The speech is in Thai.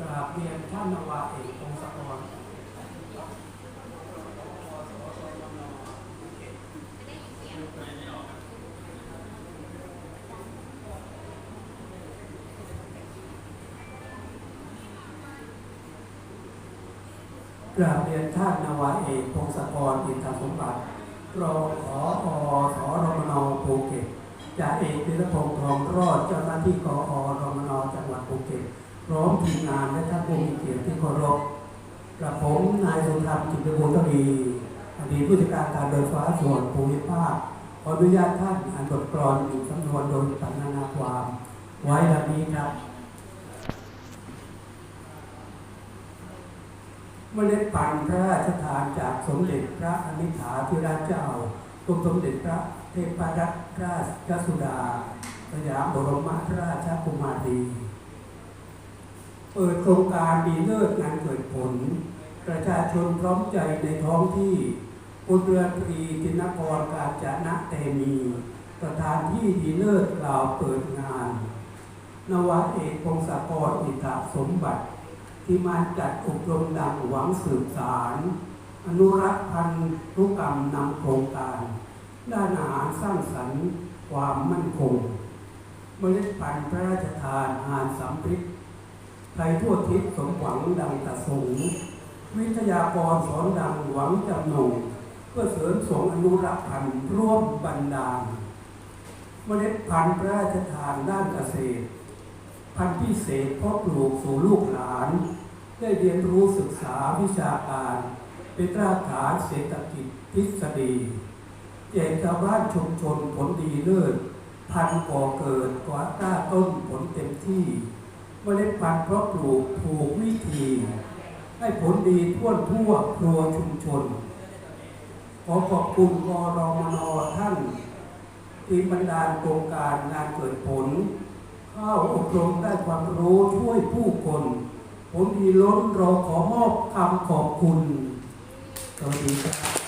การเรียนท่านนาวาเอกองศกรกราบเรียนท่านนาวาเอกพงศกรอินทรสมบัติรองขออสรมนภูเก็ตจ่าเอกธีรพงษ์ทองรอดเจ้าหน้าที่กอรมนจังหวัดภูเก็ต ร้อมทีมงานและท่านผู้มีเกียรติที่เคารพกระผมนายสุนทรจิตบุญทวีอดีตผู้จัดการการเดินฟ้าส่วนภูมิภาคขออนุญาตท่านอ่านบทกลอนอีกสำนวนโดยปัญนาความ ไว้ดังนี้ครับเมล็ดพันธุ์พระราชทานจากสมเด็จพระอนิถาธิราชเจ้ากรมสมเด็จพระเทพรัตนราชสุดาสยามบรมราชกุมารี เปิดโครงการดีเลิศงานเกิดผล ประชาชนพร้อมใจในท้องที่อุเรือตรีจินกรการจนะเตมี ประธานที่ดีเลิศกล่าวเปิดงาน นวะเอกพงศกรอิทธสมบัติ ที่มาจัดอบรมดังหวังสืบสารอนุรักษ์พันธุกรรมนำโครงการ ด้านอาหารสร้างสรรค์ความมั่นคง เมล็ดพันธุ์พระราชทานอาหารสำริด ไทยทั่วทิศสมหวังดังตะสงวิทยากรสอนดังหวังจำนงเพื่อเสริมส่งอนุรักษ์พันธุ์ร่วมบรรดาลเมล็ดพันธุ์พระราชทานด้านเกษตร พันธุ์พิเศษเพาะปลูกสู่ลูกหลาน ได้เรียนรู้ศึกษาวิชาการ เป็นรากฐานเศรษฐกิจทฤษฎีแจกชาวบ้านชุมชนผลดีเลิศพันธุ์ก่อเกิดกว่าต้าต้นผลเต็มที่ เมล็ดพันธุ์เพาะปลูกถูกวิธี ให้ผลดีทั่วทั่วครัวชุมชน ขอขอบคุณกรมนท่านที่บรรดาลโครงการงานเกิดผล เข้าอบรมได้ความรู้ช่วยผู้คนผลดีล้นเราขอมอบคำขอบคุณสวัสดีครับ